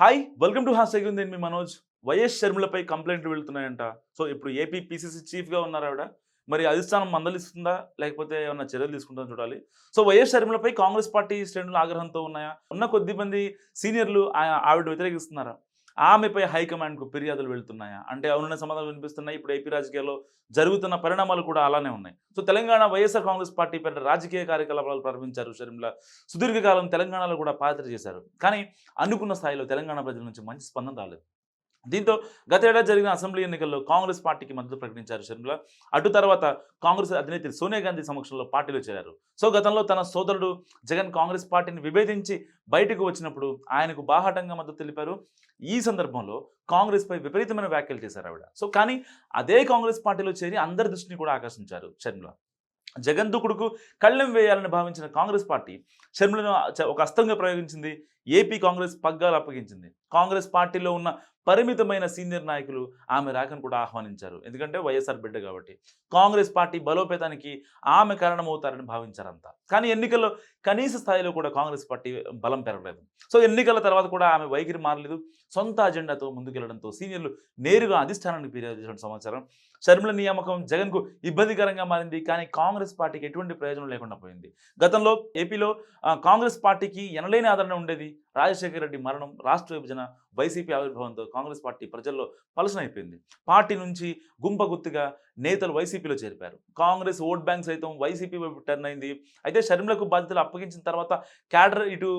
Hi welcome to has ఉంది మీ Manoj YS షర్మిలపై కంప్లైంట్లు వెళ్తున్నాయంట. సో ఇప్పుడు ఏపీ పీసీసీ చీఫ్గా ఉన్నారు ఆవిడ? మరి అధిష్టానం మందలిస్తుందా? లేకపోతే ఏమన్నా చర్యలు తీసుకుంటుందో చూడాలి. సో వైఎస్ షర్మిలపై కాంగ్రెస్ పార్టీ శ్రేణులు ఆగ్రహంతో ఉన్నాయా? ఉన్న కొద్ది మంది సీనియర్లు ఆవిడ వ్యతిరేకిస్తున్నారా? ఆమెపై హైకమాండ్కు ఫిర్యాదులు వెళ్తున్నాయా? అంటే అవునన్న సమాధానం వినిపిస్తున్నాయి. ఇప్పుడు ఏపీ రాజకీయాల్లో జరుగుతున్న పరిణామాలు కూడా అలానే ఉన్నాయి. So Telangana YSR Congress party పేరిట రాజకీయ కార్యకలాపాలు ప్రారంభించారు షర్మిల. సుదీర్ఘకాలం తెలంగాణలో కూడా పాత్ర చేశారు. కానీ అనుకున్న స్థాయిలో తెలంగాణ ప్రజల నుంచి మంచి స్పందన రాలేదు. దీంతో గత ఏడాది జరిగిన అసెంబ్లీ ఎన్నికల్లో కాంగ్రెస్ పార్టీకి మద్దతు ప్రకటించారు షర్మిల. అటు తర్వాత కాంగ్రెస్ అధినేత్రి సోనియా గాంధీ సమక్షంలో పార్టీలో చేరారు. సో గతంలో తన సోదరుడు జగన్ కాంగ్రెస్ పార్టీని విభేదించి బయటకు వచ్చినప్పుడు ఆయనకు బాహాటంగా మద్దతు తెలిపారు. ఈ సందర్భంలో కాంగ్రెస్పై విపరీతమైన వ్యాఖ్యలు చేశారు ఆవిడ. సో కానీ అదే కాంగ్రెస్ పార్టీలో చేరి అందరి దృష్టిని కూడా ఆకర్షించారు షర్మిల. జగన్ దుకుడుకు కళ్ళెం వేయాలని భావించిన కాంగ్రెస్ పార్టీ షర్మిలను ఒక అస్తంగా ప్రయోగించింది. ఏపీ కాంగ్రెస్ పగ్గాలు అప్పగించింది. కాంగ్రెస్ పార్టీలో ఉన్న పరిమితమైన సీనియర్ నాయకులు ఆమె రాకను కూడా ఆహ్వానించారు. ఎందుకంటే వైఎస్ఆర్ బిడ్డ కాబట్టి. కాంగ్రెస్ పార్టీ బలోపేతానికి ఆమె కారణమవుతారని భావించారంతా. కానీ ఎన్నికల్లో కనీస స్థాయిలో కూడా కాంగ్రెస్ పార్టీ బలం పెరగలేదు. సో ఎన్నికల తర్వాత కూడా ఆమె వైఖరి మారలేదు. సొంత అజెండాతో ముందుకెళ్ళడంతో సీనియర్లు నేరుగా అధిష్టానానికి ఫిర్యాదు చేసిన సమాచారం. షర్మిల నియామకం జగన్కు ఇబ్బందికరంగా మారింది. కానీ కాంగ్రెస్ పార్టీకి ఎటువంటి ప్రయోజనం లేకుండా పోయింది. గతంలో ఏపీలో కాంగ్రెస్ పార్టీకి ఎనలేని ఆదరణ ఉండేది. రాజశేఖర రెడ్డి మరణం రాష్ట్ర విభజన వైసీపీ ఆవిర్భావంతో కాంగ్రెస్ పార్టీ ప్రజల్లో పలసనైపోయింది పార్టీ నుంచి గుంపగుత్తుగా నేతలు వైసీపీలో చేరిపారు కాంగ్రెస్ ఓట్ బ్యాంక్ సైతం వైసీపీ వైపు టర్న్ అయింది. అయితే షర్మిలకు బాధ్యతలు అప్పగించిన తర్వాత క్యాడర్ ఇటు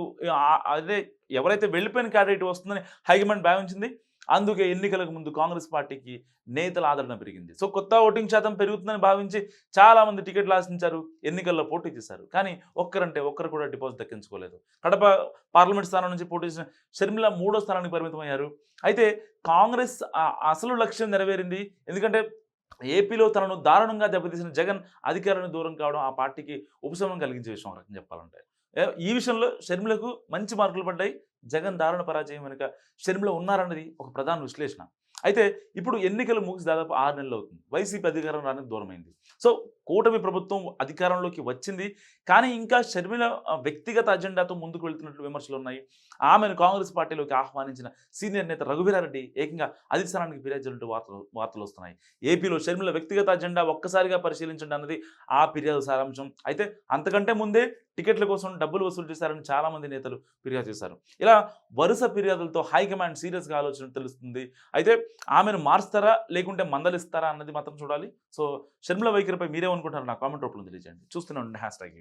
అదే ఎవరైతే వెళ్ళిపోయిన క్యాడర్ ఇటు వస్తుందని హైకమాండ్ భావించింది? అందుకే ఎన్నికలకు ముందు కాంగ్రెస్ పార్టీకి నేతల ఆదరణ పెరిగింది. సో కొత్త ఓటింగ్ శాతం పెరుగుతుందని భావించి చాలా మంది టికెట్లు ఆశించారు ఎన్నికల్లో పోటీ చేశారు. కానీ ఒక్కరంటే ఒక్కరు కూడా డిపాజిట్ దక్కించుకోలేదు. కడప పార్లమెంట్ స్థానం నుంచి పోటీ చేసిన షర్మిల మూడో స్థానానికి పరిమితమయ్యారు. అయితే కాంగ్రెస్ అసలు లక్ష్యం నెరవేరింది. ఎందుకంటే ఏపీలో తనను దారుణంగా దెబ్బతీసిన జగన్ అధికారాన్ని దూరం కావడం ఆ పార్టీకి ఉపశమనం కలిగించే విషయం రకం చెప్పాలంటే. ఈ విషయంలో షర్మిలకు మంచి మార్కులు పడ్డాయి. జగన్ దారుణ పరాజయం వెనుక షర్మిల ఉన్నారన్నది ఒక ప్రధాన విశ్లేషణ. అయితే ఇప్పుడు ఎన్నికలు ముగిసి దాదాపు ఆరు నెలలు అవుతుంది. వైసీపీ అధికారం రానికి దూరమైంది. సో కూటమి ప్రభుత్వం అధికారంలోకి వచ్చింది. కానీ ఇంకా షర్మిల వ్యక్తిగత అజెండాతో ముందుకు వెళ్తున్నట్లు విమర్శలు ఉన్నాయి. ఆమెను కాంగ్రెస్ పార్టీలోకి ఆహ్వానించిన సీనియర్ నేత రఘువీరారెడ్డి ఏకంగా అధిష్టానానికి ఫిర్యాదు వార్తలు వార్తలు వస్తున్నాయి. ఏపీలో షర్మిల వ్యక్తిగత అజెండా ఒక్కసారిగా పరిశీలించండి అన్నది ఆ ఫిర్యాదు సారాంశం. అయితే అంతకంటే ముందే టికెట్ల కోసం డబ్బులు వసూలు చేశారని చాలా మంది నేతలు ఫిర్యాదు చేశారు. ఇలా వరుస ఫిర్యాదులతో హైకమాండ్ సీరియస్గా ఆలోచన తెలుస్తుంది. అయితే ఆమెను మారుస్తారా లేకుంటే మందలిస్తారా అన్నది మాత్రం చూడాలి. సో షర్మిల వైఖరిపై మీరే మీరేమనుకుంటారు నా కామెంట్ రూపంలో తెలియజేయండి. చూస్తూనే ఉండండి. Hash tag